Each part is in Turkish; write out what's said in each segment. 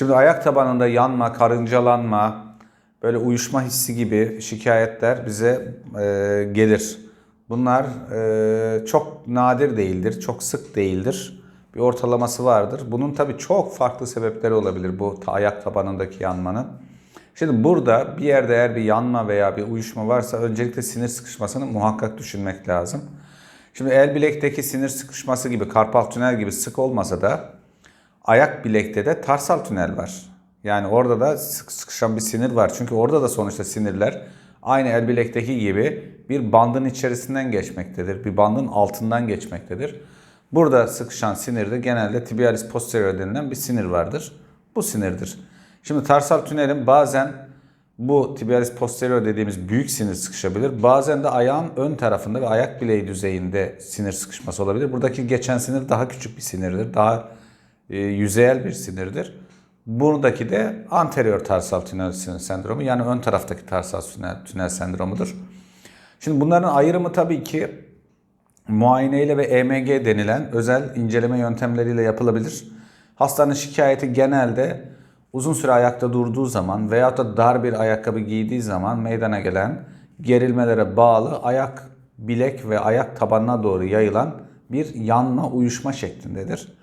Şimdi ayak tabanında yanma, karıncalanma, böyle uyuşma hissi gibi şikayetler bize e, gelir. Bunlar e, çok nadir değildir, çok sık değildir. Bir ortalaması vardır. Bunun tabii çok farklı sebepleri olabilir bu ayak tabanındaki yanmanın. Şimdi burada bir yerde eğer bir yanma veya bir uyuşma varsa öncelikle sinir sıkışmasını muhakkak düşünmek lazım. Şimdi el bilekteki sinir sıkışması gibi karpal tünel gibi sık olmasa da ayak bilekte de tarsal tünel var. Yani orada da sık sıkışan bir sinir var. Çünkü orada da sonuçta sinirler aynı el bilekteki gibi bir bandın içerisinden geçmektedir. Bir bandın altından geçmektedir. Burada sıkışan sinirde genelde tibialis posterior denilen bir sinir vardır. Bu sinirdir. Şimdi tarsal tünelin bazen bu tibialis posterior dediğimiz büyük sinir sıkışabilir. Bazen de ayağın ön tarafında ve ayak bileği düzeyinde sinir sıkışması olabilir. Buradaki geçen sinir daha küçük bir sinirdir. Daha e, yüzeyel bir sinirdir. Buradaki de anterior tarsal tünel sendromu yani ön taraftaki tarsal tünel, tünel sendromudur. Şimdi bunların ayrımı tabii ki muayeneyle ve EMG denilen özel inceleme yöntemleriyle yapılabilir. Hastanın şikayeti genelde uzun süre ayakta durduğu zaman veyahut da dar bir ayakkabı giydiği zaman meydana gelen gerilmelere bağlı ayak bilek ve ayak tabanına doğru yayılan bir yanma uyuşma şeklindedir.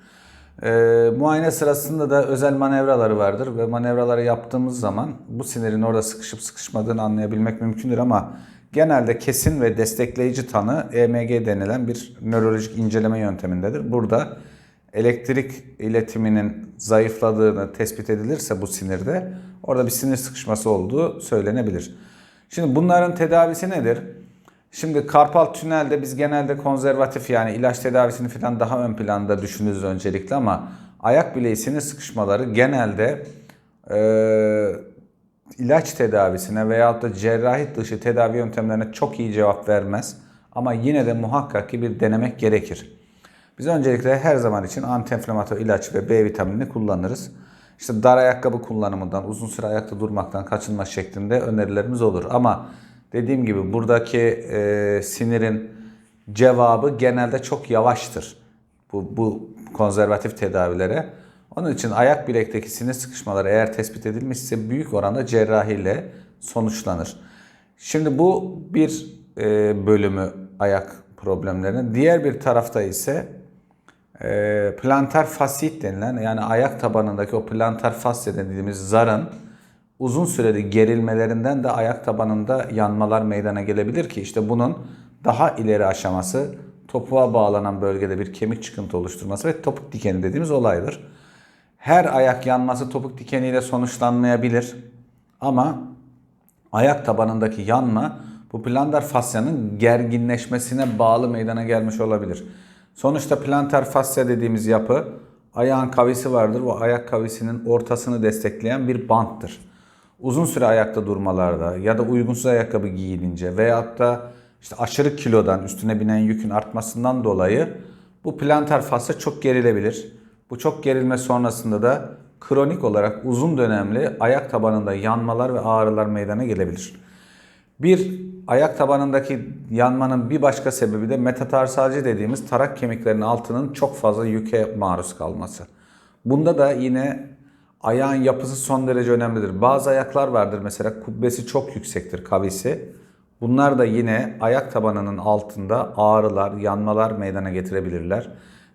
Ee, muayene sırasında da özel manevraları vardır ve manevraları yaptığımız zaman bu sinirin orada sıkışıp sıkışmadığını anlayabilmek mümkündür ama genelde kesin ve destekleyici tanı EMG denilen bir nörolojik inceleme yöntemindedir. Burada elektrik iletiminin zayıfladığını tespit edilirse bu sinirde orada bir sinir sıkışması olduğu söylenebilir. Şimdi bunların tedavisi nedir? Şimdi karpal tünelde biz genelde konservatif yani ilaç tedavisini falan daha ön planda düşünürüz öncelikle ama ayak bileği sinir sıkışmaları genelde e, ilaç tedavisine veyahut da cerrahi dışı tedavi yöntemlerine çok iyi cevap vermez. Ama yine de muhakkak ki bir denemek gerekir. Biz öncelikle her zaman için antiinflamatör ilaç ve B vitaminini kullanırız. İşte dar ayakkabı kullanımından, uzun süre ayakta durmaktan kaçınma şeklinde önerilerimiz olur. Ama dediğim gibi buradaki e, sinirin cevabı genelde çok yavaştır. Bu, bu konservatif tedavilere. Onun için ayak bilekteki sinir sıkışmaları eğer tespit edilmişse büyük oranda cerrahiyle sonuçlanır. Şimdi bu bir e, bölümü ayak problemlerinin. Diğer bir tarafta ise e, plantar fasit denilen yani ayak tabanındaki o plantar fasya dediğimiz zarın uzun süreli gerilmelerinden de ayak tabanında yanmalar meydana gelebilir ki işte bunun daha ileri aşaması topuğa bağlanan bölgede bir kemik çıkıntı oluşturması ve topuk dikeni dediğimiz olaydır. Her ayak yanması topuk dikeniyle sonuçlanmayabilir ama ayak tabanındaki yanma bu plantar fasyanın gerginleşmesine bağlı meydana gelmiş olabilir. Sonuçta plantar fasya dediğimiz yapı ayağın kavisi vardır. Bu ayak kavisinin ortasını destekleyen bir banttır. Uzun süre ayakta durmalarda ya da uygunsuz ayakkabı giyilince veyahut da işte aşırı kilodan üstüne binen yükün artmasından dolayı bu plantar fasya çok gerilebilir. Bu çok gerilme sonrasında da kronik olarak uzun dönemli ayak tabanında yanmalar ve ağrılar meydana gelebilir. Bir ayak tabanındaki yanmanın bir başka sebebi de metatarsalji dediğimiz tarak kemiklerinin altının çok fazla yüke maruz kalması. Bunda da yine ayağın yapısı son derece önemlidir. Bazı ayaklar vardır mesela kubbesi çok yüksektir kavisi. Bunlar da yine ayak tabanının altında ağrılar, yanmalar meydana getirebilirler.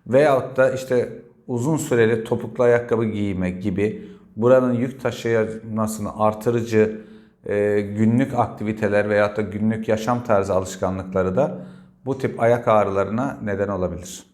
Veyahut da işte uzun süreli topuklu ayakkabı giyme gibi buranın yük taşımasını artırıcı e, günlük aktiviteler veyahut da günlük yaşam tarzı alışkanlıkları da bu tip ayak ağrılarına neden olabilir.